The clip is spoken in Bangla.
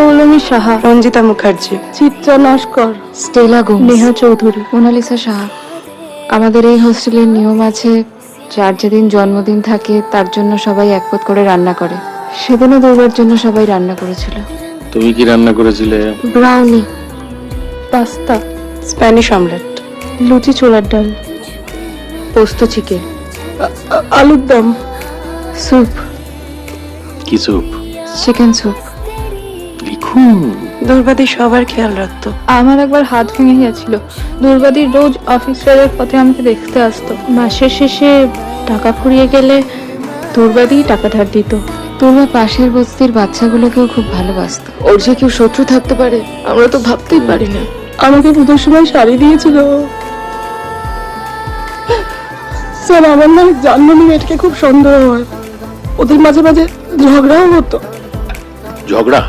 পৌলমী সাহা রঞ্জিতা মুখার্জি চিত্রা নস্কর স্টেলা গোমস। নেহা চৌধুরী মোনালিসা সাহা। আমাদের এই হোস্টেলের নিয়ম আছে যার যেদিন জন্মদিন থাকে তার জন্য সবাই এক পদ করে রান্না করে। সেদিনও দুবার জন্য সবাই রান্না করেছিল। তুমি কি রান্না করেছিলে? ব্রাউনি পাস্তা স্প্যানিশ অমলেট লুচি ছোলার ডাল পোস্ত চিকেন আলুর দম স্যুপ। কি স্যুপ? Chicken soup. লিখুন দুর্বাদি সবার খেয়াল রাখতো। আমার একবার হাত ভেঙে গেছিল দুর্গাদির রোজ অফিস ফেরার পথে আমাকে দেখতে আসতো। মাসের শেষে টাকা ফুরিয়ে গেলে দুর্গাদি টাকা ধার দিত। তোমরা পাশের বস্তির বাচ্চাগুলোকেও খুব ভালোবাসতো। ওর যে কেউ শত্রু থাকতে পারে আমরা তো ভাবতেই পারি না। আমাকে পুজোর সময় শাড়ি দিয়েছিল। স্যার আমার না জাহ্নবী মেয়েটাকে খুব সন্দেহ হয়। ওদের মাঝে মাঝে ঝগড়াও হতো। ঝগড়া?